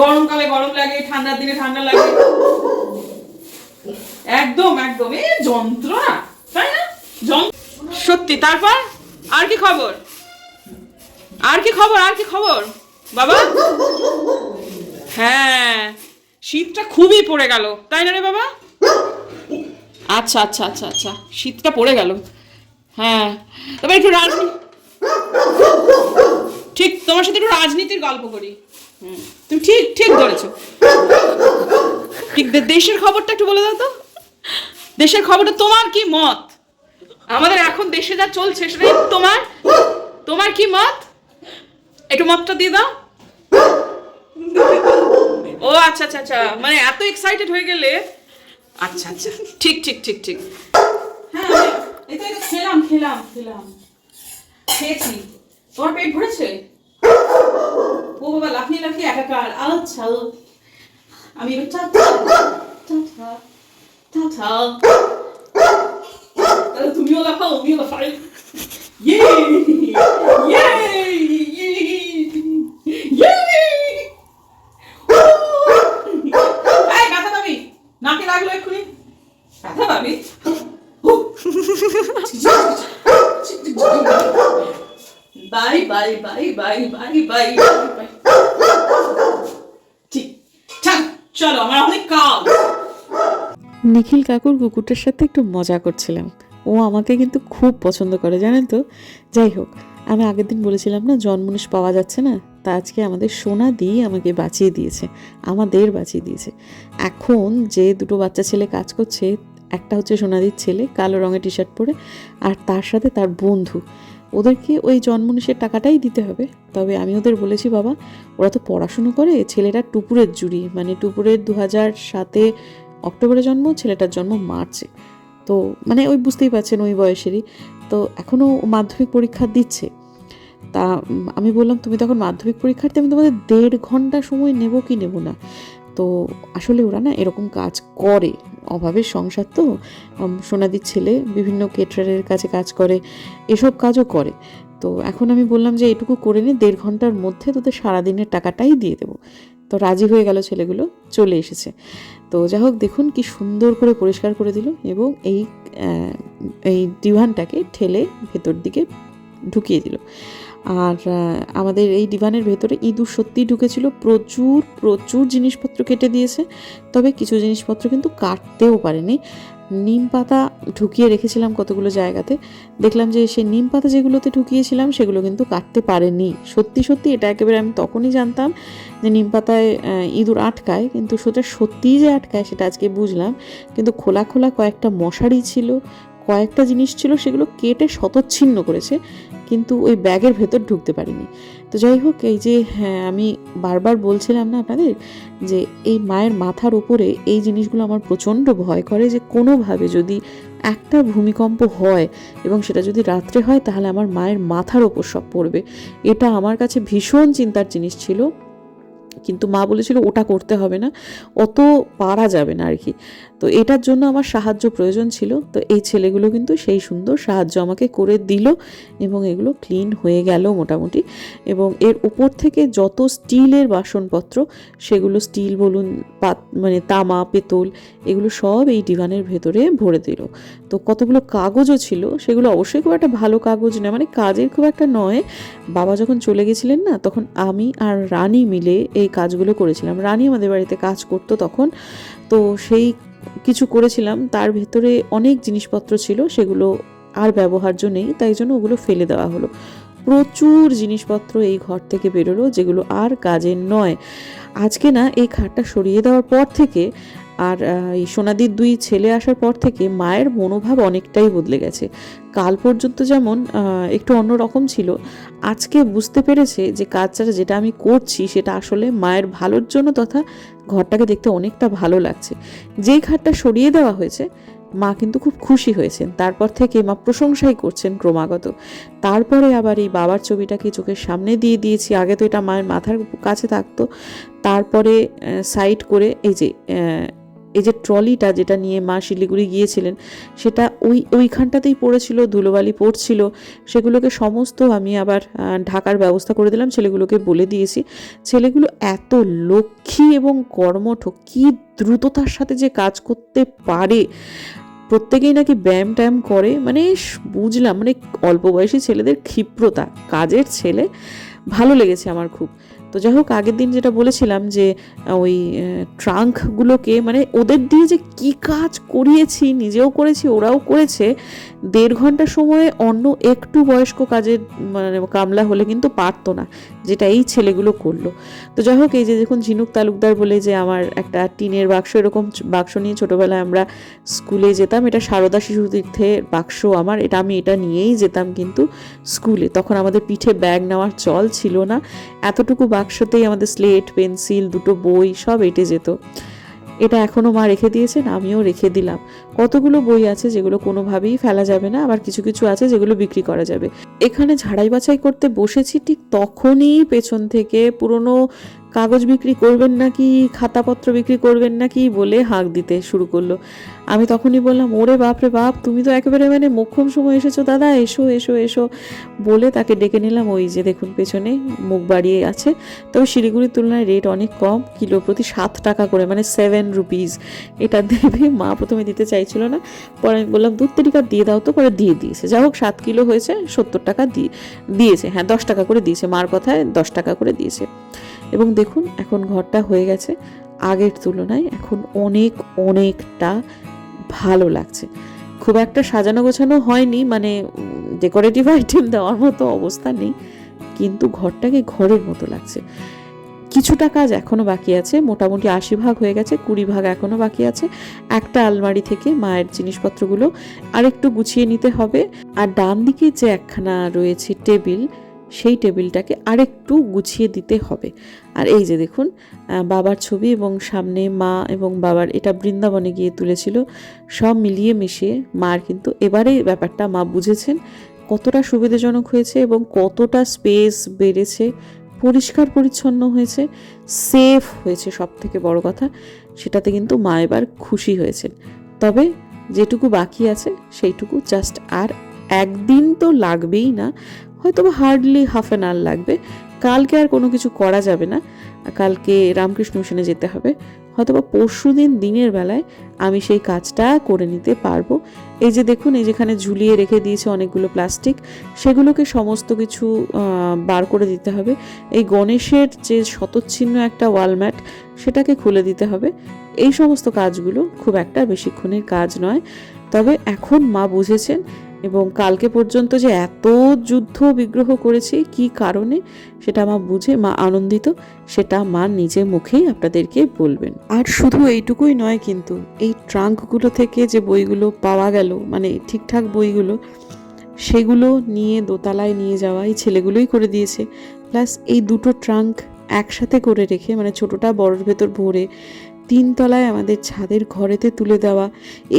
গরমকালে গরম লাগে, ঠান্ডার দিনে ঠান্ডা লাগে। একদম একদম। এ যন্ত্রণা, তাই না? সত্যি, তারপর আর কি খবর? আর কি খবর, আর কি খবর? বাবা? হ্যাঁ শীতটা খুবই পড়ে গেল, তাই না রে বাবা? আচ্ছা আচ্ছা আচ্ছা আচ্ছা শীতটা পড়ে গেল। হ্যাঁ তবে একটু রাজনীতি ঠিক, তোমার সাথে একটু রাজনীতির গল্প করি। তুমি ঠিক ঠিক ধরেছো। ঠিক দেশের খবরটা একটু বলে দাও তো। দেশের খবরটা তোমার কি মত? আমাদের এখন দেশে যা চলছে, সেটা তোমার? তোমার কি মত? একটু মতটা দিয়ে দাও। ও আচ্ছা আচ্ছা আচ্ছা। মানে এত এক্সাইটেড হয়ে গেলে আচ্ছা আচ্ছা। ঠিক ঠিক ঠিক ঠিক। হ্যাঁ খেলাম খেলাম খেলাম। খেয়েছি। তোমার পেট ভরেছে? ও বাবা, লাফিয়ে লাফিয়ে একাকার আচ্ছা আমি এবার চা চা চা চা তুমিও লাফাও, আমিও লাফাই। ইয়ে ইয়ে ইয়ে ইয়ে এই ব্যথা পাবি নাকে লাগল এক্ষুনি ব্যথা পাবি চলো, আমার অনেক কাজ। নিখিল কাকুর কুকুরটার সাথে একটু মজা করছিলাম। ও আমাকে কিন্তু খুব পছন্দ করে, জানেন তো? যাই হোক, আমি আগের দিন বলেছিলাম না, জন্মনিষ পাওয়া যাচ্ছে না? তা আজকে আমাদের সোনা দিয়ে আমাকে বাঁচিয়ে দিয়েছে, আমাদের বাঁচিয়ে দিয়েছে। এখন যে দুটো বাচ্চা ছেলে কাজ করছে, একটা হচ্ছে সোনাদির ছেলে, কালো রঙের টি শার্ট পরে, আর তার সাথে তার বন্ধু। ওদেরকে ওই জন্মনিষের টাকাটাই দিতে হবে। তবে আমি ওদের বলেছি, বাবা, ওরা তো পড়াশুনো করে, ছেলেটা টুপুরের জুড়ি। মানে টুপুরের দু হাজার সাতে অক্টোবরে জন্ম, ছেলেটার জন্ম মার্চে। তো মানে ওই বুঝতেই পারছেন ওই বয়সেরই। তো এখনও মাধ্যমিক পরীক্ষা দিচ্ছে। তা আমি বললাম, তুমি তখন মাধ্যমিক পরীক্ষার্থী, আমি তোমাদের দেড় ঘণ্টা সময় নেব কি নেব না? তো আসলে ওরা না এরকম কাজ করে। অভাবের সংসার তো। সোনাদির ছেলে বিভিন্ন কেটারের কাছে কাজ করে, এসব কাজও করে। তো এখন আমি বললাম যে এটুকু করে নে, দেড় ঘণ্টার মধ্যে তোদের সারাদিনের টাকাটাই দিয়ে দেবো। তো রাজি হয়ে গেল ছেলেগুলো, চলে এসেছে। তো যাই হোক, দেখুন কি সুন্দর করে পরিষ্কার করে দিল এবং এই এই ডিভানটাকে ঠেলে ভেতর দিকে ঢুকিয়ে দিল। আর আমাদের এই ডিভানের ভেতরে ইঁদুর সত্যিই ঢুকেছিল। প্রচুর প্রচুর জিনিসপত্র কেটে দিয়েছে। তবে কিছু জিনিসপত্র কিন্তু কাটতেও পারেনি। নিম পাতা ঢুকিয়ে রেখেছিলাম কতগুলো জায়গাতে। দেখলাম যে সেই নিম পাতা যেগুলোতে ঢুকিয়েছিলাম, সেগুলো কিন্তু কাটতে পারেনি। সত্যি সত্যি এটা একেবারে আমি তখনই জানতাম যে নিম পাতায় ইঁদুর আটকায়। কিন্তু সেটা সত্যিই যে আটকায়, সেটা আজকে বুঝলাম। কিন্তু খোলা খোলা কয়েকটা মশারি ছিল কয়েকটা জিনিস ছিল সেগুলো কেটে শতচ্ছিন্ন করেছে, কিন্তু ওই ব্যাগের ভেতর ঢুকতে পারিনি। তো যাই হোক, এই যে হ্যাঁ আমি বারবার বলছিলাম না আপনাদের যে এই মায়ের মাথার উপরে এই জিনিসগুলো আমার প্রচণ্ড ভয় করে যে কোনোভাবে যদি একটা ভূমিকম্প হয় এবং সেটা যদি রাত্রে হয় তাহলে আমার মায়ের মাথার ওপর সব পড়বে। এটা আমার কাছে ভীষণ চিন্তার জিনিস ছিল। কিন্তু মা বলেছিল ওটা করতে হবে না, অত পারা যাবে না আর কি তো এটার জন্য আমার সাহায্য প্রয়োজন ছিল, তো এই ছেলেগুলো কিন্তু সেই সুন্দর সাহায্য আমাকে করে দিল এবং এগুলো ক্লিন হয়ে গেল মোটামুটি। এবং এর উপর থেকে যত স্টিলের বাসনপত্র, সেগুলো স্টিল বলুন, পাত মানে তামা, পেতল, এগুলো সব এই ডিভানের ভেতরে ভরে দিল। তো কতগুলো কাগজও ছিল, সেগুলো অবশ্যই খুব একটা ভালো কাগজ নয় মানে কাজের খুব একটা নয়। বাবা যখন চলে গেছিলেন না, তখন আমি আর রানী মিলে এই কাজগুলো করেছিলাম। রানী আমাদের বাড়িতে কাজ করতো তখন। তো সেই কিছু করেছিলাম। তার ভেতরে অনেক জিনিসপত্র ছিল, সেগুলো আর ব্যবহার্য নেই, তাই জন্য ওগুলো ফেলে দেওয়া হলো। প্রচুর জিনিসপত্র এই ঘর থেকে বেরোলো, যেগুলো আর কাজের নয়। আজকে না এই খাটটা সরিয়ে দেওয়ার পর থেকে আর এই সোনাদির দুই ছেলে আসার পর থেকে মায়ের মনোভাব অনেকটাই বদলে গেছে। কাল পর্যন্ত যেমন একটু অন্যরকম ছিল। আজকে বুঝতে পেরেছে যে কাজটা যেটা আমি করছি সেটা আসলে মায়ের ভালোর জন্য তথা ঘরটাকে দেখতে অনেকটা ভালো লাগছে। যেই খাটটা সরিয়ে দেওয়া হয়েছে, মা কিন্তু খুব খুশি হয়েছেন। তারপর থেকে মা প্রশংসাই করছেন ক্রমাগত। তারপরে আবার এই বাবার ছবিটাকে চোখের সামনে দিয়ে দিয়েছি। আগে তো এটা মায়ের মাথার কাছে থাকতো। তারপরে সাইড করে এই যে এই যে ট্রলিটা যেটা নিয়ে মা শিলিগুড়ি গিয়েছিলেন, সেটা ওই, ওইখানটাতেই পড়েছিল, ধুলোবালি পড়ছিল। সেগুলোকে সমস্ত আমি আবার ঢাকার ব্যবস্থা করে দিলাম, ছেলেগুলোকে বলে দিয়েছি। ছেলেগুলো এত লক্ষ্মী এবং কর্মঠ, কী দ্রুততার সাথে যে কাজ করতে পারে। প্রত্যেকেই নাকি ব্যায়াম ট্যায়াম করে মানে বুঝলাম মানে অল্প বয়সী ছেলেদের ক্ষিপ্রতা। কাজের ছেলে, ভালো লেগেছে আমার খুব। তো যাই হোক, আগের দিন যেটা বলেছিলাম যে ওই ট্রাঙ্কগুলোকে মানে ওদের দিয়ে যে কি কাজ করিয়েছি, নিজেও করেছি, ওরাও করেছে, দেড় ঘণ্টা সময়ে অন্য একটু বয়স্ক কাজের মানে কামলা হলে কিন্তু পারতো না। যেটা এই ছেলেগুলো করল। তো যাই হোক, এই যে দেখুন, ঝিনুক তালুকদার বলে যে আমার একটা টিনের বাক্স, এরকম বাক্স নিয়ে ছোটোবেলায় আমরা স্কুলে যেতাম, এটা সারদা শিশু তীর্থের বাক্স আমার, এটা আমি এটা নিয়েই যেতাম কিন্তু স্কুলে। তখন আমাদের পিঠে ব্যাগ নেওয়ার চল ছিল না, এতটুকু বাক্সতেই আমাদের স্লেট, পেন্সিল, দুটো বই সব এঁটে যেত। এটা এখনও মা রেখে দিয়েছেন, আমিও রেখে দিলাম। কতগুলো বই আছে যেগুলো কোনোভাবেই ফেলা যাবে না, আবার কিছু কিছু আছে যেগুলো বিক্রি করা যাবে। এখানে ঝাড়াই বাছাই করতে বসেছি ঠিক তখনই পেছন থেকে পুরনো কাগজ বিক্রি করবেন নাকি, খাতাপত্র বিক্রি করবেন নাকি বলে হাঁক দিতে শুরু করল। আমি তখনই বললাম, ওরে বাপরে বাপ, তুমি তো একেবারে মানে মোক্ষম সময় এসেছ, দাদা, এসো এসো এসো। বলে তাকে ডেকে নিলাম, ওই যে দেখুন, পেছনে মুখ বাড়িয়ে আছে। তবে শিলিগুড়ির তুলনায় রেট অনেক কম, কিলো প্রতি সাত টাকা করে মানে সেভেন রুপিস এটা দেবে মা প্রথমে দিতে চাইছিল না, পরে আমি বললাম, দুধ তেরিকা দিয়ে দাও তো, পরে দিয়ে দিয়েছে। যাই হোক, সাত কিলো হয়েছে, সত্তর টাকা দিয়ে দিয়েছে হ্যাঁ দশ টাকা করে দিয়েছে, মার কথায় দশ টাকা করে দিয়েছে। এবং দেখুন, এখন ঘরটা হয়ে গেছে। আগের তুলনায় এখন অনেক, অনেকটা ভালো লাগছে। খুব একটা সাজানো গোছানো হয়নি মানে ডেকোরেটিভ আইটেম দেওয়ার মতো অবস্থা নেই, কিন্তু ঘরটাকে ঘরের মতো লাগছে। কিছুটা কাজ এখনও বাকি আছে, মোটামুটি আশি ভাগ হয়ে গেছে, কুড়ি ভাগ এখনও বাকি আছে। একটা আলমারি থেকে মায়ের জিনিসপত্রগুলো আরেকটু গুছিয়ে নিতে হবে। আর ডান দিকে যে একখানা রয়েছে টেবিল সেই টেবিলটাকে আরেকটু গুছিয়ে দিতে হবে। আর এই যে দেখুন বাবার ছবি এবং সামনে মা এবং বাবার, এটা বৃন্দাবনে গিয়ে তুলেছিল, সব মিলিয়ে মিশিয়ে মার কিন্তু এবারে ব্যাপারটা মা বুঝেছেন কতটা সুবিধাজনক হয়েছে এবং কতটা স্পেস বেড়েছে, পরিষ্কার পরিচ্ছন্ন হয়েছে, সেফ হয়েছে সব থেকে বড় কথা, সেটাতে কিন্তু মা এবার খুশি হয়েছেন। তবে যেটুকু বাকি আছে সেইটুকু জাস্ট আর একদিন তো লাগবেই না হয়তো হার্ডলি হাফ অ্যান আওয়ার লাগবে। কালকে আর কোনো কিছু করা যাবে না। কালকে রামকৃষ্ণ মিশনে যেতে হবে। হয়তো বা পরশু দিন দিনের বেলায় আমি সেই কাজটা করে নিতে পারব। এই যে দেখুন, এই যেখানে ঝুলিয়ে রেখে দিয়েছে অনেকগুলো প্লাস্টিক সেগুলোকে সমস্ত কিছু বার করে দিতে হবে। এই গণেশের যে শতচ্ছিন্ন একটা ওয়ালম্যাট সেটাকে খুলে দিতে হবে। এই সমস্ত কাজগুলো খুব একটা বেশিক্ষণের কাজ নয়। তবে এখন মা বুঝেছেন এবং কালকে পর্যন্ত যে এত যুদ্ধ বিগ্রহ করেছি, কি কারণে সেটা মা বুঝে, মা আনন্দিত, সেটা মা নিজে মুখেই আপনাদেরকে বলবেন। আর শুধু এইটুকুই নয় কিন্তু, এই ট্রাঙ্কগুলো থেকে যে বইগুলো পাওয়া গেল মানে ঠিকঠাক বইগুলো, সেগুলো নিয়ে দোতলায় নিয়ে যাওয়া এই ছেলেগুলোই করে দিয়েছে। প্লাস এই দুটো ট্রাঙ্ক একসাথে করে রেখে মানে ছোটোটা, বড়োর ভেতর ভরে তিনতলায় আমাদের ছাদের ঘরেতে তুলে দেওয়া।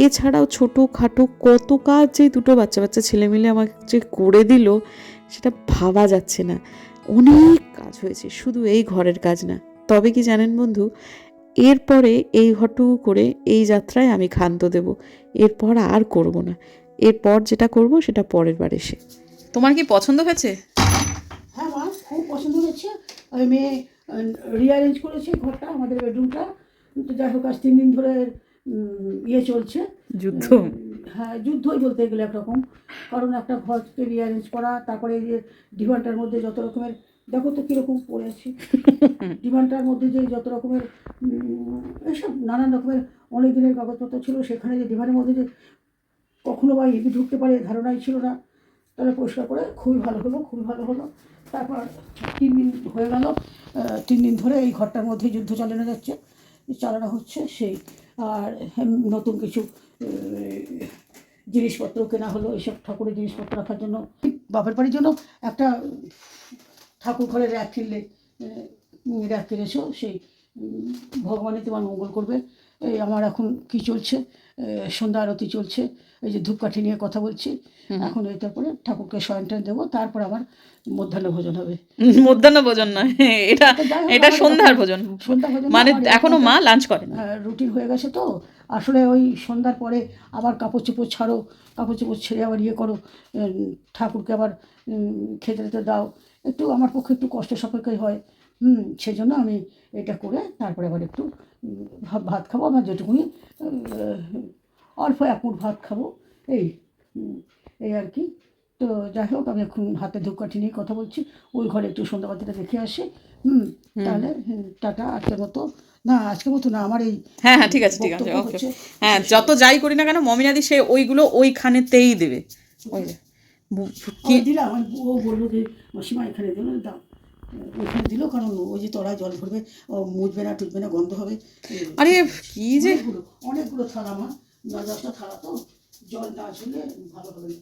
এছাড়াও ছোটো খাটো কত কাজ যে দুটো বাচ্চা বাচ্চা ছেলে মিলে আমাকে যে করে দিল সেটা ভাবা যাচ্ছে না। অনেক কাজ হয়েছে শুধু এই ঘরের কাজ না। তবে কি জানেন বন্ধু এরপরে এই ঘরটুকু করে এই যাত্রায় আমি ক্ষান্ত দেব। এরপর আর করব না। এরপর যেটা করব সেটা পরের বার এসে। তোমার কি পছন্দ হয়েছে? হ্যাঁ মা খুব পছন্দ হয়েছে। ওই মেয়ে রিঅ্যারেঞ্জ করেছে ঘরটা আমাদের বেডরুমটা তো যাই হোক আজ তিন দিন ধরে ইয়ে চলছে। যুদ্ধ। হ্যাঁ যুদ্ধই বলতে গেলে একরকম। কারণ একটা ঘরকে রিঅ্যারেঞ্জ করা তারপরে এই যে ডিভানটার মধ্যে যত রকমের দেখো তো কীরকম পড়ে আছি। ডিভানটার মধ্যে যে যত রকমের এসব নানান রকমের অনেক দিনের কাগজপত্র ছিল সেখানে যে ডিভানের মধ্যে যে কখনো বা ইবি ঢুকতে পারে ধারণাই ছিল না। তাহলে পরিষ্কার করে খুবই ভালো হলো খুবই ভালো হলো। তারপর তিন দিন হয়ে গেল তিন দিন ধরে এই ঘরটার মধ্যে যুদ্ধ চালানো যাচ্ছে। চালানো হচ্ছে সেই, আর নতুন কিছু জিনিসপত্র কেনা হলো এইসব ঠাকুরের জিনিসপত্র রাখার জন্য। বাপের বাড়ির জন্য একটা ঠাকুর ঘরে র্যাক কিনলে র্যাক কিনেছো, সেই ভগবানই তোমার মঙ্গল করবে। এই আমার এখন কি চলছে? সন্ধ্যা আরতি চলছে। এই যে ধূপকাঠি নিয়ে কথা বলছি। এখন এই তারপরে ঠাকুরকে শয়ন দেবো তারপর আমার মধ্যাহ্ন ভোজন হবে। মধ্যাহ্ন ভোজন নয় এটা এটা সন্ধ্যার ভোজন। সন্ধ্যা ভোজন মানে এখনও মা লাঞ্চ করে না। রুটিন হয়ে গেছে তো। আসলে ওই সন্ধ্যার পরে আবার কাপড় চোপড় ছাড়ো কাপড় চোপড় ছেড়ে আবার ইয়ে করো ঠাকুরকে আবার খেতে দাও। একটু আমার পক্ষে একটু কষ্ট সাপেক্ষই হয়। হুম সেই জন্য আমি এটা করে তারপরে আবার একটু ভাত খাব। আমার যেটুকুনি অল্প এক মুঠ ভাত খাব। এই এই আর কি। তো যাই হোক আমি এখন হাতে ধূপকাঠি নিয়ে কথা বলছি। ওই ঘরে একটু সন্ধ্যাবাতিটা দেখে আসি। হুম তাহলে টাটা আজকের মতো। না আজকের মতো না আমার এই হ্যাঁ হ্যাঁ ঠিক আছে ঠিক আছে ওকে হ্যাঁ যত যাই করি না কেন মমিনাদি সে ওইগুলো ওইখানেতেই দেবে। দিলাম ও বলল যে মাসিমা এখানে দিল দাও। ওইখানে দিল কারণ ওই যে তলায় জল ভরবে ও মুছবে না টুটবে না গন্ধ হবে। আরে কি যে অনেকগুলো থালা মা ন দশটা থালা তো জল না ঝুলে ভালো হবে না।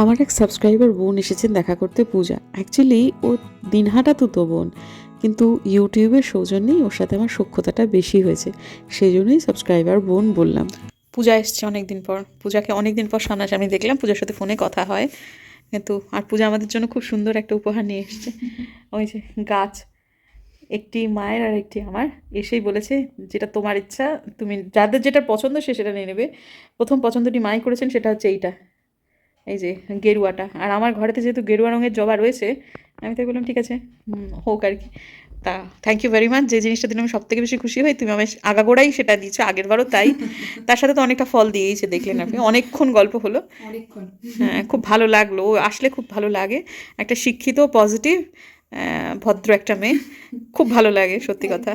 আমার এক সাবস্ক্রাইবার বোন এসেছেন দেখা করতে পূজা। অ্যাকচুয়ালি ও দিনহাটা তো তো বোন কিন্তু ইউটিউবের সৌজন্যেই ওর সাথে আমার সক্ষতাটা বেশি হয়েছে সেই জন্যই সাবস্ক্রাইবার বোন বললাম। পূজা এসছে অনেকদিন পর। পূজাকে অনেকদিন পর সামনাসামনি দেখলাম পূজার সাথে ফোনে কথা হয়। কিন্তু আর পূজা আমাদের জন্য খুব সুন্দর একটা উপহার নিয়ে এসছে। ওই যে গাছ একটি মায়ের আর একটি আমার। এসেই বলেছে যেটা তোমার ইচ্ছা তুমি যাদের যেটা পছন্দ সে সেটা নিয়ে নেবে। প্রথম পছন্দটি মাই করেছেন সেটা হচ্ছে এইটা। এই যে গেরুয়াটা। আর আমার ঘরেতে যেহেতু গেরুয়া রঙের জবা রয়েছে আমি তাই বললাম ঠিক আছে হোক আর কি। তা থ্যাংক ইউ ভেরি মাচ যে জিনিসটা দিলে আমি সব থেকে বেশি খুশি হই তুমি আমার আগাগোড়াই সেটা দিয়েছ আগের বারও তাই। তার সাথে তো অনেকটা ফল দিয়েইছে দেখলেন আপনি। অনেকক্ষণ গল্প হলো। হ্যাঁ খুব ভালো লাগল। ও আসলে খুব ভালো লাগে। একটা শিক্ষিত পজিটিভ ভদ্র একটা মেয়ে। খুব ভালো লাগে সত্যি কথা।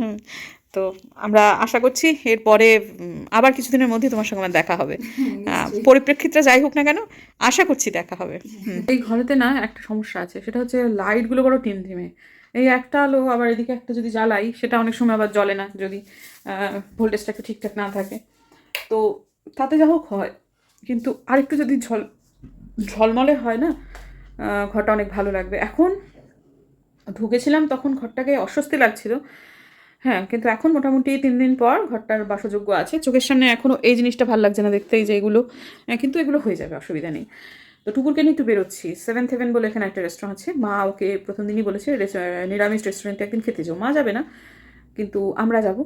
হুম তো আমরা আশা করছি এরপরে আবার কিছুদিনের মধ্যে তোমার সঙ্গে আমার দেখা হবে। পরিপ্রেক্ষিতটা যাই হোক না কেন আশা করছি দেখা হবে। এই ঘরেতে না একটা সমস্যা আছে। সেটা হচ্ছে লাইটগুলো বড় টিম টিমটিমে। এই একটা আলো, আবার এদিকে একটা যদি জ্বালাই, সেটা অনেক সময় আবার জ্বলে না যদি ভোল্টেজটা একটু ঠিকঠাক না থাকে। তো তাতে যা হোক হয়, কিন্তু আরেকটু যদি ঝল, ঝলমলে হয় না ঘরটা অনেক ভালো লাগবে। এখন ঢুকেছিলাম তখন ঘরটাকে অস্বস্তি লাগছিল। হ্যাঁ কিন্তু এখন মোটামুটি তিন দিন পর ঘরটার বাসযোগ্য আছে। চোখের সামনে এখনও এই জিনিসটা ভালো লাগছে না দেখতে এই যে এগুলো কিন্তু এগুলো হয়ে যাবে, অসুবিধা নেই। তো টুকুরকে নিয়ে একটু বেরোচ্ছি। সেভেন্থ হেভেন বলে এখানে একটা রেস্টুরেন্ট আছে। মা ওকে প্রথম দিনই বলেছে নিরামিষ রেস্টুরেন্টে একদিন খেতে যাও। মা যাবে না, কিন্তু আমরা যাব।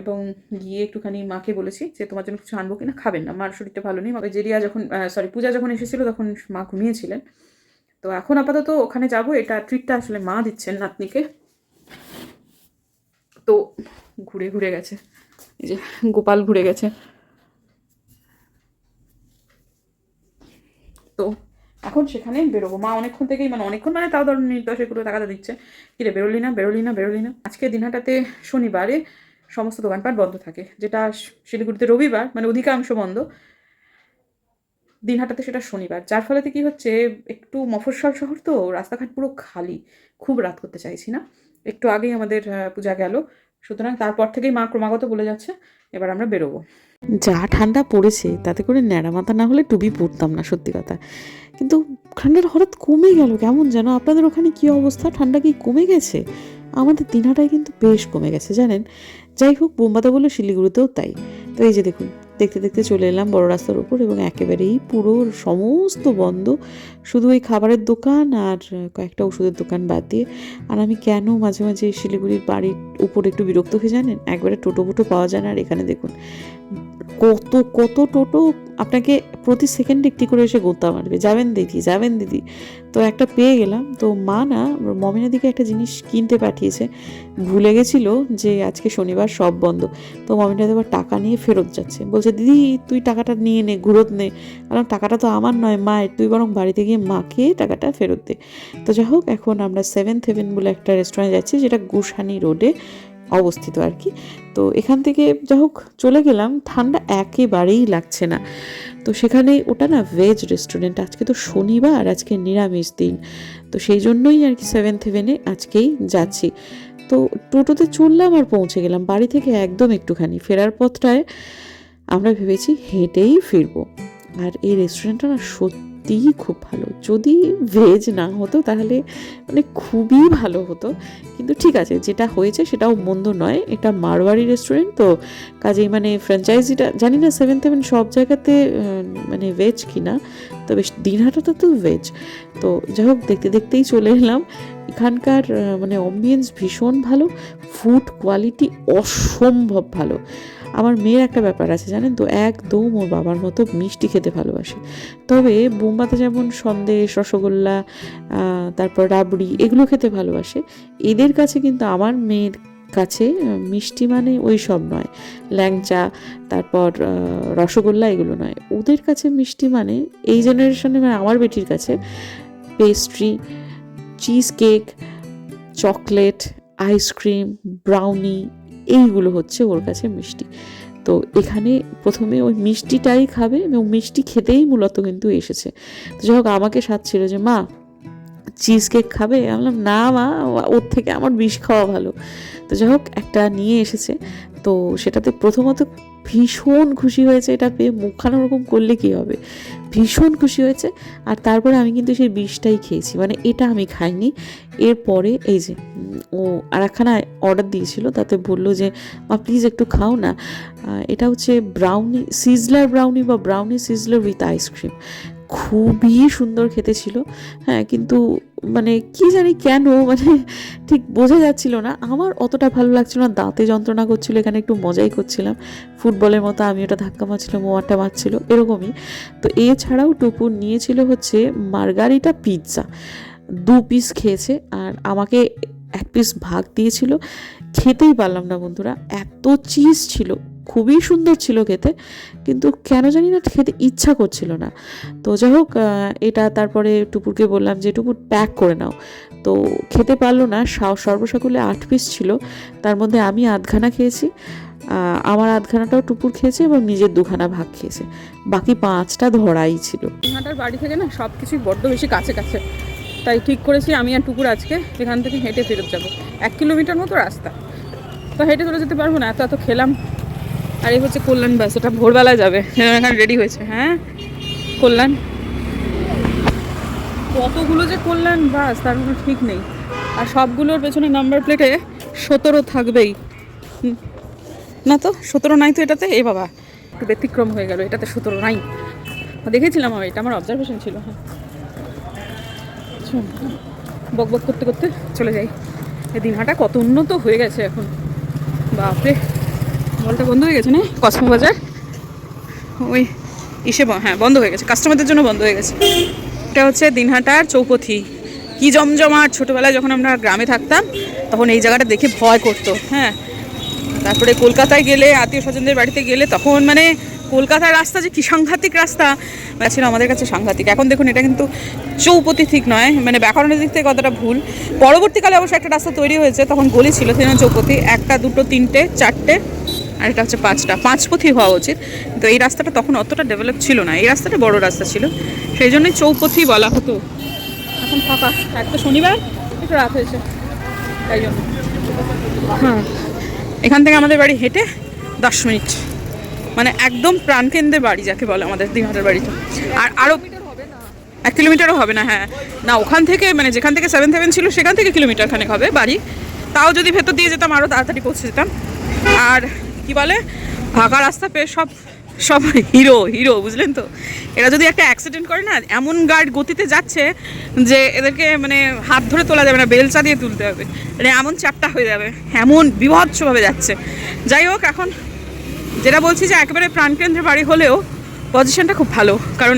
এবং গিয়ে একটুখানি মাকে বলেছি যে, তোমার জন্য কিছু আনব কিনা? খাবেন না, মার শরীরটা ভালো নেই। মাকে জেরিয়া যখন সরি পূজা যখন এসেছিল, তখন মা ঘুমিয়েছিলেন। তো এখন আপাতত ওখানে যাব। এটা ট্রিটটা আসলে মা দিচ্ছেন নাতনিকে। তো ঘুরে ঘুরে গেছে। এই যে গোপাল ঘুরে গেছে। তো এখন সেখানে বেরোবো। মা অনেকক্ষণ থেকেই মানে অনেকক্ষণ মানে তাও ধরো মিনিট করে টাকাটা দিচ্ছে। কিরে বেরোলি না বেরোলি না বেরোলি না? আজকে দিনহাটাতে শনিবারে সমস্ত দোকানপাট বন্ধ থাকে। যেটা শিলিগুড়িতে রবিবার মানে অধিকাংশ বন্ধ। দিনহাটাতে সেটা শনিবার। যার ফলেতে কি হচ্ছে, একটু মফস্বল শহর তো, রাস্তাঘাট পুরো খালি। খুব রাত করতে চাইছি না। একটু আগেই আমাদের পূজা গেল। সুতরাং তারপর থেকেই মা ক্রমাগত বলে যাচ্ছে। এবার আমরা বেরোবো। যা ঠান্ডা পড়েছে, তাতে করে ন্যাড়া মাথা না হলে টুপি পরতাম না, সত্যি কথা। কিন্তু ঠান্ডাটা হঠাৎ কমে গেল কেমন যেন? আপনাদের ওখানে কি অবস্থা? ঠান্ডা কি কমে গেছে? আমাদের দিনহাটায় কিন্তু বেশ কমে গেছে, জানেন? যাই হোক বোম্বাতে বলে শিলিগুড়িতেও তাই। তো এই যে দেখুন দেখতে দেখতে চলে এলাম বড় রাস্তার উপর এবং একেবারেই পুরো সমস্ত বন্ধ। শুধু ওই খাবারের দোকান আর কয়েকটা ওষুধের দোকান বাদ দিয়ে। আর আমি কেন মাঝে মাঝে শিলিগুড়ির বাড়ির উপর একটু বিরক্ত হয়ে জানেন? একবারে টোটো ফোটো পাওয়া যায় না। আর এখানে দেখুন কত কত টোটো আপনাকে প্রতি সেকেন্ডে একটি করে এসে গোতা মারবে যাবেন দিদি যাবেন দিদি। তো একটা পেয়ে গেলাম। তো মা না, মমিনা দিকে একটা জিনিস কিনতে পাঠিয়েছে। ভুলে গেছিল যে আজকে শনিবার সব বন্ধ। তো মমিনা এবার টাকা নিয়ে ফেরত যাচ্ছে। বলছে, দিদি, তুই টাকাটা নিয়ে নে, ঘুরত নে। কারণ টাকাটা তো আমার নয়, মায়ের। তুই বরং বাড়িতে গিয়ে মাকে টাকাটা ফেরত দে। তো যাই হোক, এখন আমরা সেভেন্থ হেভেন বলে একটা রেস্টুরেন্টে যাচ্ছি, যেটা গুসানি রোডে অবস্থিত আর কি। তো এখান থেকে যা হোক চলে গেলাম, ঠান্ডা একেবারেই লাগছে না। তো সেখানে ওটা না ভেজ রেস্টুরেন্ট আজকে তো শনিবার আজকে নিরামিষ দিন। তো সেই জন্যই আর কি সেভেন্থ হেভেনে আজকেই যাচ্ছি। তো টোটোতে চললাম আর পৌঁছে গেলাম, বাড়ি থেকে একদম একটুখানি। ফেরার পথটায় আমরা ভেবেছি হেঁটেই ফিরবো। আর এই রেস্টুরেন্টটা না সত্যি সত্যিই খুব ভালো। যদি ভেজ না হতো তাহলে মানে খুবই ভালো হতো। কিন্তু ঠিক আছে, যেটা হয়েছে সেটাও মন্দ নয়। এটা মারোয়ারি রেস্টুরেন্ট তো কাজেই মানে ফ্র্যাঞ্চাইজিটা জানি না সেভেন সেভেন সব জায়গাতে মানে ভেজ কি কিনা, তবে দিনহাটাটা তো ভেজ তো যাই হোক, দেখতে দেখতেই চলে এলাম। এখানকার মানে অম্বিয়েন্স ভীষণ ভালো ফুড কোয়ালিটি অসম্ভব ভালো। আমার মেয়ের একটা ব্যাপার আছে, জানেন তো? একদম ওর বাবার মতো মিষ্টি খেতে ভালোবাসে। তবে বোম্বাতে যেমন সন্দেশ, রসগোল্লা তারপর রাবড়ি এগুলো খেতে ভালোবাসে। এদের কাছে কিন্তু আমার মেয়ের কাছে মিষ্টি মানে ওই সব নয়। ল্যাংচা, তারপর রসগোল্লা এগুলো নয়। ওদের কাছে মিষ্টি মানে এই জেনারেশনে মানে আমার বেটির কাছে pastry cheesecake chocolate, ice cream, brownie এইগুলো হচ্ছে ওর কাছে মিষ্টি। তো এখানে প্রথমে ওই মিষ্টিটাই খাবে এবং মিষ্টি খেতেই মূলত কিন্তু এসেছে। তো যাই হোক, আমাকে সাথ ছিল যে, মা চিজ কেক খাবে? আমি বললাম, না মা, ওর থেকে আমার বিষ খাওয়া ভালো। তো যাই হোক, একটা নিয়ে এসেছে। তো সেটাতে প্রথমত ভীষণ খুশি হয়েছে এটা পেয়ে। মুখখানা ওরকম করলে কী হবে? ভীষণ খুশি হয়েছে। আর তারপরে আমি কিন্তু সেই বিষটাই খেয়েছি। মানে এটা আমি খাইনি। এরপরে এই যে ও আর একখানা অর্ডার দিয়েছিল। তাতে বলল যে, মা প্লিজ একটু খাও না। এটা হচ্ছে ব্রাউনি সিজলার ব্রাউনি বা brownie sizzler with ice cream খুবই সুন্দর খেতে ছিল। হ্যাঁ কিন্তু মানে কি জানি কেন মানে ঠিক বোঝা যাচ্ছিল না। আমার অতটা ভালো লাগছিল না। দাঁতে যন্ত্রণা করছিল, এখানে একটু মজাই করছিলাম। ফুটবলের মতো আমি ওটা ধাক্কা মারছিলাম, ও একটা মারছিল, এরকমই। তো এছাড়াও টুপু নিয়েছিল হচ্ছে মার্গারিটা পিৎজা। দু পিস খেয়েছে আর আমাকে এক পিস ভাগ দিয়েছিল। খেতেই পারলাম না বন্ধুরা, এত চিজ ছিল। খুবই সুন্দর ছিল খেতে, কিন্তু কেন জানি না খেতে ইচ্ছা করছিল না। তো যাই হোক এটা তারপরে টুপুরকে বললাম যে, টুপুর প্যাক করে নাও। তো খেতে পারল না সর্বসাকুলে আট পিস ছিল, তার মধ্যে আমি আধখানা খেয়েছি আমার আধখানাটাও টুপুর খেয়েছে এবং নিজের দুখানা ভাগ খেয়েছে, বাকি পাঁচটা ধরাই ছিল। হাঁটার বাড়ি থেকে না সব কিছুই বড্ড বেশি কাছে কাছে, তাই ঠিক করেছি আমি আর টুকুর আজকে এখান থেকে হেঁটে ফেরত যাব। এক কিলোমিটার মতো রাস্তা, তো হেঁটে চলে যেতে পারব না, এত এত খেলাম আর এই হচ্ছে কল্যাণ বাস, এটা ভোরবেলায় যাবে। এখানে রেডি হয়েছে হ্যাঁ? কল্যাণ। কতগুলো যে কল্যাণ বাস, তার কোনো ঠিক নেই। আর সবগুলোর পেছনে নাম্বার প্লেটে সতেরো থাকবেই। না তো, সতেরো নাই তো এটাতে? এ বাবা, একটু ব্যতিক্রম হয়ে গেল, এটাতে সতেরো নাই। দেখেছিলাম আমি, এটা আমার অবজারভেশন ছিল হ্যাঁ। বক বক করতে করতে চলে যাই। দিনহাটা কত উন্নত হয়ে গেছে এখন। বাপরে। মলটা বন্ধ হয়ে গেছে না? কসমো বাজার? ওই ইসে হ্যাঁ বন্ধ হয়ে গেছে। কাস্টমারদের জন্য বন্ধ হয়ে গেছে। এটা হচ্ছে দিনহাটার চৌপথি। কি জমজমাট। ছোটোবেলায় যখন আমরা গ্রামে থাকতাম, তখন এই জায়গাটা দেখে ভয় করতো। হ্যাঁ তারপরে কলকাতায় গেলে আত্মীয় স্বজনদের বাড়িতে গেলে তখন মানে কলকাতার রাস্তা যে কি সাংঘাতিক রাস্তা ছিল আমাদের কাছে সাংঘাতিক। এখন দেখুন, এটা কিন্তু চৌপতি ঠিক নয় মানে ব্যাকরণের দিক থেকে কতটা ভুল। পরবর্তীকালে অবশ্য একটা রাস্তা তৈরি হয়েছে, তখন গলি ছিল সেই চৌপতি একটা, দুটো, তিনটে, চারটে। আর এটা হচ্ছে পাঁচটা। পাঁচ পথি হওয়া উচিত। তো এই রাস্তাটা তখন অতটা ডেভেলপ ছিল না। এই রাস্তাটা বড় রাস্তা ছিল। সেই জন্যই চৌপথি বলা হতো। এখন ফাঁকা। এক তো শনিবার একটু রাত হয়েছে। তাই জন্য। হ্যাঁ। এখান থেকে আমাদের বাড়ি হেঁটে দশ মিনিট। মানে একদম প্রাণকেন্দ্রের বাড়ি যাকে বলে আমাদের দিনহাটার বাড়িটা। আর আরও এক কিলোমিটারও হবে না। হ্যাঁ। না ওখান থেকে মানে যেখান থেকে সেভেন সেভেন ছিল সেখান থেকে কিলোমিটার খানেক হবে বাড়ি। তাও যদি ভেতর দিয়ে যেতাম আরও তাড়াতাড়ি পৌঁছে যেতাম। আর কি বলে? ফাঁকা রাস্তা পেয়ে সব সব হিরো হিরো, বুঝলেন তো? এরা যদি একটা অ্যাক্সিডেন্ট করে না, এমন গার্ড গতিতে যাচ্ছে যে এদেরকে মানে হাত ধরে তোলা যাবে না বেলচা দিয়ে তুলতে হবে। মানে এমন চাপটা হয়ে যাবে, এমন বিভৎসভাবে যাচ্ছে। যাই হোক, এখন যেটা বলছি যে একেবারে প্রাণকেন্দ্রে বাড়ি হলেও পজিশনটা খুব ভালো, কারণ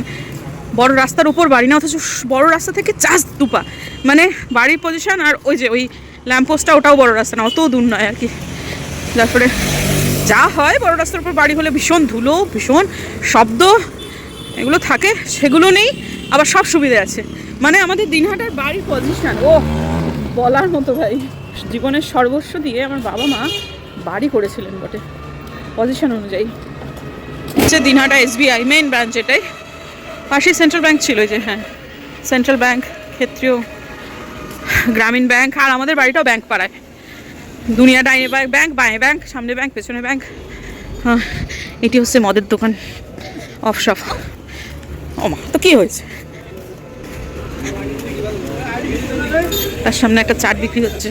বড় রাস্তার উপর বাড়ি না, অথচ বড় রাস্তা থেকে চাষ দুপা। মানে বাড়ির পজিশন আর ওই যে ওই ল্যাম্পপোস্টটা ওটাও বড় রাস্তা না, অত দূর নয় আর কি। তারপরে যা হয়, বড় রাস্তার উপর বাড়ি হলে ভীষণ ধুলো, ভীষণ শব্দ, এগুলো থাকে, সেগুলো নেই, আবার সব সুবিধা আছে। মানে আমাদের দিনহাটার বাড়ির পজিশন ও বলার মতো ভাই। জীবনের সর্বস্ব দিয়ে আমার বাবা মা বাড়ি করেছিলেন বটে পজিশন অনুযায়ী। হচ্ছে দিনহাটা এসবিআই মেইন ব্রাঞ্চ এটাই। পাশেই সেন্ট্রাল ব্যাংক ছিল যে হ্যাঁ সেন্ট্রাল ব্যাংক ক্ষেত্রীয়, গ্রামীণ ব্যাংক আর আমাদের বাড়িটাও ব্যাংক পাড়ায়। দুনিয়া ডাইনে ব্যাংক ব্যাংক বাঁয়ে ব্যাংক সামনে ব্যাংক পেছনে ব্যাংক হ্যাঁ এটি হচ্ছে মদের দোকান অফ শপ ও মা, তো কী হয়েছে? তার সামনে একটা চাট বিক্রি হচ্ছে।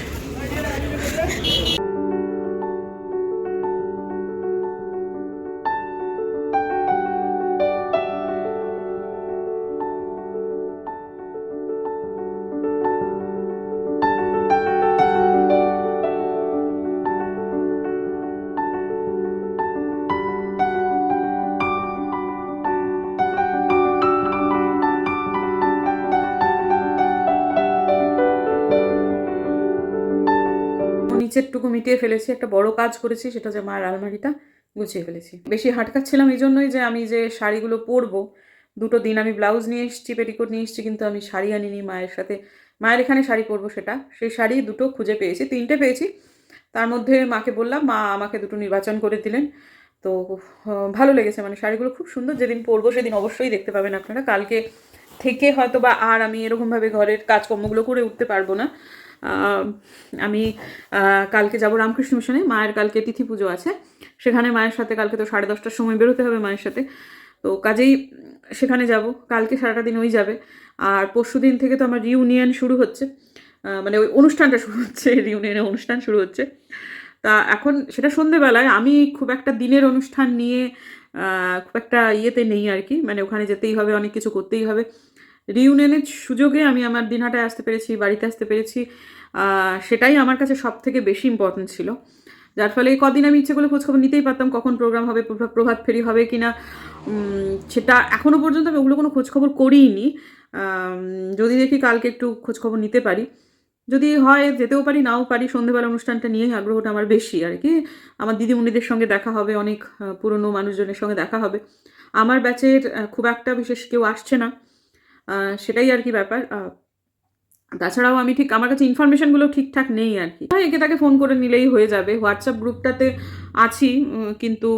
নিচের টুকু মিটিয়ে ফেলেছি, একটা বড় কাজ করেছি, সেটা যে মায়ের আলমারিটা গুছিয়ে ফেলেছি। বেশি হাটকাচ্ছিলাম এই জন্যই যে আমি যে শাড়িগুলো পরবো, দুটো দিন আমি ব্লাউজ নিয়ে এসেছি, পেটিকোট নিয়ে এসেছি, কিন্তু আমি শাড়ি আনিনি মায়ের সাথে। মায়ের এখানে শাড়ি পরবো সেটা, সেই শাড়ি দুটো খুঁজে পেয়েছি, তিনটে পেয়েছি। তার মধ্যে মাকে বললাম, মা আমাকে দুটো নির্বাচন করে দিলেন। তো ভালো লেগেছে মানে শাড়িগুলো খুব সুন্দর, যেদিন পরবো সেদিন অবশ্যই দেখতে পাবেন আপনারা। কালকে থেকে হয়তো বা আর আমি এরকমভাবে ঘরের কাজকর্মগুলো করে উঠতে পারব না। আমি কালকে যাব রামকৃষ্ণ মিশনে, মায়ের কালকে তিথি পুজো আছে। সেখানে মায়ের সাথে কালকে তো সাড়ে দশটার সময় বেরোতে হবে মায়ের সাথে। তো কাজেই সেখানে যাব, কালকে সারাটা দিন ওই যাবে। আর পরশু দিন থেকে তো আমার রিউনিয়ন শুরু হচ্ছে। মানে ওই অনুষ্ঠানটা শুরু হচ্ছে রিউনিয়নের অনুষ্ঠান শুরু হচ্ছে। তা এখন সেটা সন্ধেবেলায়, আমি খুব একটা দিনের অনুষ্ঠান নিয়ে খুব একটা ইয়েতে নেই আর কি। মানে ওখানে যেতেই হবে, অনেক কিছু করতেই হবে। রিউনিয়নের সুযোগে আমি আমার দিনহাটায় আসতে পেরেছি বাড়িতে আসতে পেরেছি। সেটাই আমার কাছে সব থেকে বেশি ইম্পর্টেন্ট ছিল। যার ফলে এই কদিন আমি ইচ্ছে করলে খোঁজখবর নিতেই পারতাম কখন প্রোগ্রাম হবে প্রভা- প্রভাত ফেরি হবে কি না সেটা এখনও পর্যন্ত আমি ওগুলো কোনো খোঁজখবর করিইনি। আম, যদি দেখি কালকে একটু খোঁজখবর নিতে পারি। যদি হয় যেতেও পারি নাও পারি সন্ধেবেলা অনুষ্ঠানটা নিয়েই আগ্রহটা আমার বেশি আর কি। আমার দিদিমণিদের সঙ্গে দেখা হবে অনেক পুরনো মানুষজনের সঙ্গে দেখা হবে। আমার ব্যাচের খুব একটা বিশেষ কেউ আসছে না। সেটাই আর কি ব্যাপার। তাছাড়াও আমি ঠিক, আমার কাছে ইনফরমেশনগুলো ঠিকঠাক নেই আর কি। একে তাকে ফোন করে নিলেই হয়ে যাবে। হোয়াটসঅ্যাপ গ্রুপটাতে আছি কিন্তু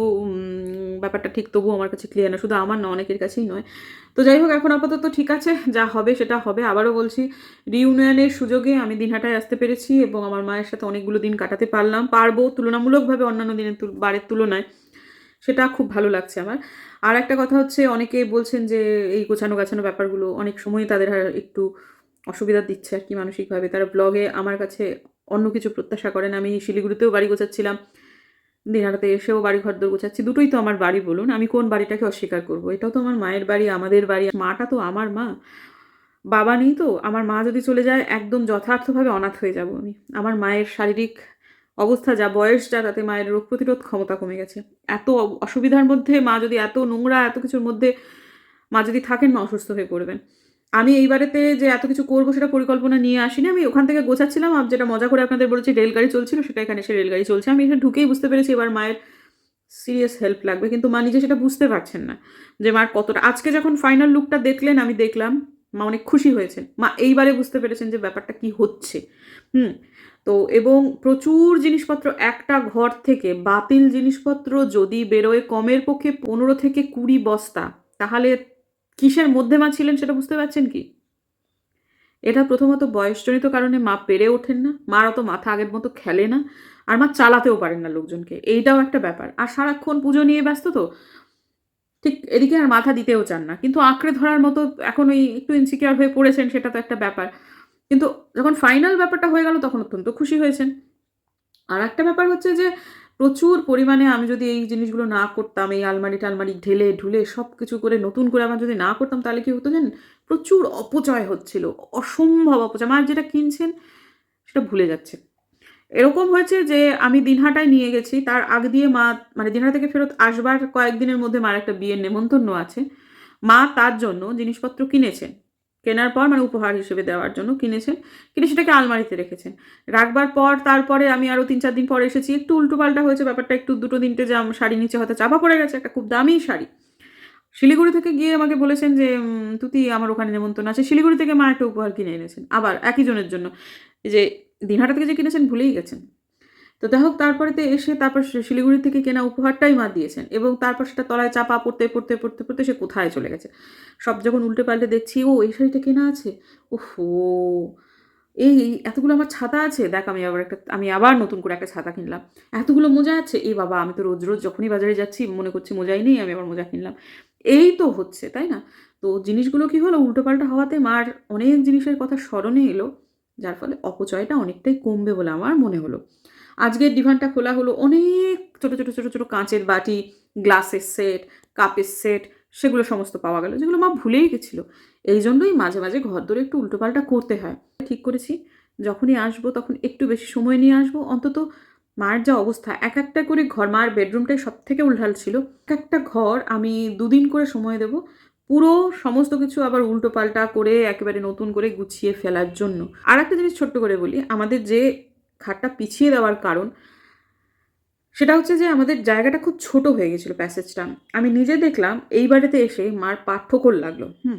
ব্যাপারটা ঠিক তবু আমার কাছে ক্লিয়ার না। শুধু আমার না, অনেকের কাছেই নয়। তো যাই হোক, এখন আপাতত ঠিক আছে, যা হবে সেটা হবে। আবারও বলছি রিউনিয়নের সুযোগে আমি দিনহাটায় আসতে পেরেছি এবং আমার মায়ের সাথে অনেকগুলো দিন কাটাতে পারলাম। পারব তুলনামূলকভাবে অন্যান্য দিনের বারের তুলনায়। সেটা খুব ভালো লাগছে আমার। আর একটা কথা হচ্ছে অনেকে বলছেন যে এই গোছানো গাছানো ব্যাপারগুলো অনেক সময় তাদের একটু অসুবিধা দিচ্ছে আর কি মানসিকভাবে। তারা ব্লগে আমার কাছে অন্য কিছু প্রত্যাশা করেন। আমি শিলিগুড়িতেও বাড়ি গোছাচ্ছিলাম, দিনহাটাতে এসেও বাড়ি ঘর দর গোছাচ্ছি। দুটোই তো আমার বাড়ি বলুন, আমি কোন বাড়িটাকে অস্বীকার করব? এটাও তো আমার মায়ের বাড়ি, আমাদের বাড়ি। মাটা তো আমার মা। বাবা নেই তো, আমার মা যদি চলে যায়, একদম যথার্থভাবে অনাথ হয়ে যাব আমি। আমার মায়ের শারীরিক অবস্থা যা বয়স যা, তাতে মায়ের রোগ প্রতিরোধ ক্ষমতা কমে গেছে। এত অসুবিধার মধ্যে মা যদি এত নোংরা, এত কিছুর মধ্যে মা যদি থাকেন, মা অসুস্থ হয়ে পড়বেন। আমি এইবারেতে যে এত কিছু করব সেটা পরিকল্পনা নিয়ে আসিনি। আমি ওখান থেকে গোছাচ্ছিলাম। যেটা মজা করে আপনাদের বলেছি, রেলগাড়ি চলছিল, সেটা এখানে এসে রেলগাড়ি চলছে। আমি এখানে ঢুকেই বুঝতে পেরেছি এবার মায়ের সিরিয়াস হেল্প লাগবে। কিন্তু মা নিজে সেটা বুঝতে পারছেন না যে মার কতটা আজকে যখন ফাইনাল লুকটা দেখলেন, আমি দেখলাম মা অনেক খুশি হয়েছেন। মা এইবারে বুঝতে পেরেছেন যে ব্যাপারটা কি হচ্ছে। হুম, তো এবং প্রচুর জিনিসপত্র একটা ঘর থেকে বাতিল জিনিসপত্র যদি বেরোয় কমের পক্ষে পনেরো থেকে কুড়ি বস্তা, তাহলে কিসের মধ্যে মা ছিলেন সেটা বুঝতে পারছেন কি? এটা প্রথমত বয়সজনিত কারণে মা পেরে ওঠেন না, মার অত মাথা আগের মতো খেলে না, আর মা চালাতেও পারেন না লোকজনকে। এইটাও একটা ব্যাপার। আর সারাক্ষণ পুজো নিয়ে ব্যস্ত তো ঠিক এদিকে আর মাথা দিতেও চান না। কিন্তু আঁকড়ে ধরার মতো এখন ওই একটু ইনসিকিউর হয়ে পড়েছেন সেটা তো একটা ব্যাপার। কিন্তু যখন ফাইনাল ব্যাপারটা হয়ে গেল তখন অত্যন্ত খুশি হয়েছেন। আর একটা ব্যাপার হচ্ছে যে, প্রচুর পরিমাণে আমি যদি এই জিনিসগুলো না করতাম, এই আলমারি টালমারি ঢেলে ঢুলে সব কিছু করে নতুন করে আমার যদি না করতাম, তাহলে কি হতো জানেন? প্রচুর অপচয় হচ্ছিল, অসম্ভব অপচয়। আমার যেটা কিনছেন, সেটা ভুলে যাচ্ছে এরকম হয়েছে যে আমি দিনহাটায় নিয়ে গেছি, তার আগ দিয়ে মা মানে দিনহাটা থেকে ফেরত আসবার কয়েকদিনের মধ্যে মার একটা বিয়ের নেমন্তন্ন আছে। মা তার জন্য জিনিসপত্র কিনেছেন কেনার পর মানে উপহার হিসেবে দেওয়ার জন্য কিনেছেন কিনে সেটাকে আলমারিতে রেখেছেন রাখবার পর তারপরে আমি আরও তিন চার দিন পরে এসেছি, একটু উল্টোপাল্টা হয়েছে ব্যাপারটা, একটু দুটো তিনটে জাম শাড়ি নিচে হয়তো চাপা পড়ে গেছে, একটা খুব দামি শাড়ি। শিলিগুড়ি থেকে গিয়ে আমাকে বলেছেন যে তুতি আমার ওখানে নেমন্তন্ন আছে। শিলিগুড়ি থেকে মা একটা উপহার কিনে এনেছেন, আবার একই জনের জন্য। যে দিনহাটা থেকে যে কিনেছেন ভুলেই গেছেন। তো যাই হোক, তারপরেতে এসে তারপর শিলিগুড়ি থেকে কেনা উপহারটাই মা দিয়েছেন এবং তারপর সেটা তলায় চাপা পড়তে পড়তে পড়তে পড়তে সে কোথায় চলে গেছে। সব যখন উল্টে পাল্টে দেখছি, ও, এই শাড়িটা কেনা আছে? ওহো এই এতগুলো আমার ছাতা আছে? দেখ, আমি আবার একটা, আমি আবার নতুন করে একটা ছাতা কিনলাম। এতগুলো মোজা আছে? এই বাবা, আমি তো রোজ রোজ যখনই বাজারে যাচ্ছি, মনে করছি মোজাই নেই, আমি আবার মোজা কিনলাম। এই তো হচ্ছে, তাই না? তো জিনিসগুলো কি হলো? উল্টোপাল্টা হওয়াতে মার অনেক জিনিসের কথা স্মরণে এলো। যার ফলে অপচয়টা অনেকটাই কমবে বলে আমার মনে হলো। আজকের ডিভানটা খোলা হলো অনেক ছোট ছোট ছোট ছোট কাঁচের বাটি, গ্লাসের সেট, কাপের সেট, সেগুলো সমস্ত পাওয়া গেল, যেগুলো মা ভুলেই গেছিল। এই জন্যই মাঝে মাঝে ঘর ধরে একটু উল্টোপাল্টা করতে হয়। ঠিক করেছি, যখনই আসব তখন একটু বেশি সময় নিয়ে আসব। অন্তত মার যা অবস্থা, এক একটা করে ঘর, মার বেডরুমটাই সব থেকে উল্টাল ছিল। এক একটা ঘর আমি দুদিন করে সময় দেব পুরো সমস্ত কিছু আবার উল্টো পাল্টা করে একেবারে নতুন করে গুছিয়ে ফেলার জন্য। আর একটা জিনিস ছোট্ট করে বলি, আমাদের যে খাটটা পিছিয়ে দেওয়ার কারণ, সেটা হচ্ছে যে আমাদের জায়গাটা খুব ছোট হয়ে গেছিল প্যাসেজটা। আমি নিজে দেখলাম এই বাড়িতে এসে মার পাঠ্যকর লাগল, হুম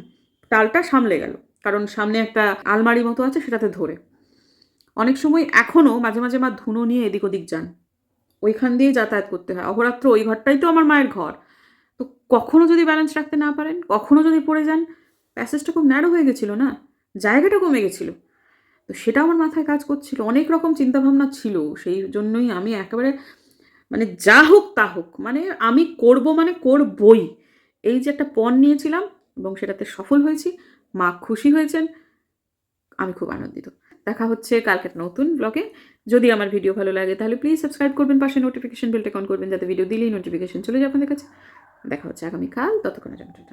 টালটা সামলে গেল, কারণ সামনে একটা আলমারি মতো আছে সেটাতে ধরে। অনেক সময় এখনও মাঝে মাঝে মা ধুনো নিয়ে এদিক ওদিক যান। ওইখান দিয়েই যাতায়াত করতে হয়। অহরাত্র ওই ঘরটাই তো আমার মায়ের ঘর। কখনো যদি ব্যালেন্স রাখতে না পারেন, কখনো যদি পড়ে যান প্যাসেজটা খুব ন্যারো হয়ে গেছিল না? জায়গাটা কমে গেছিল। তো সেটা আমার মাথায় কাজ করছিল। অনেক রকম চিন্তাভাবনা ছিল। সেই জন্যই আমি একেবারে মানে যা হোক তা হোক মানে আমি করব মানে করবই। এই যে একটা পণ নিয়েছিলাম এবং সেটাতে সফল হয়েছি, মা খুশি হয়েছেন, আমি খুব আনন্দিত। দেখা হচ্ছে কালকে নতুন ব্লগে যদি আমার ভিডিও ভালো লাগে তাহলে প্লিজ সাবস্ক্রাইব করবেন, পাশে নোটিফিকেশন বেলটা অন করবেন, যাতে ভিডিও দিলেই নোটিফিকেশন চলে যাবে আপনাদের কাছে। দেখা হচ্ছে আগামীকাল ততক্ষণের জন্য।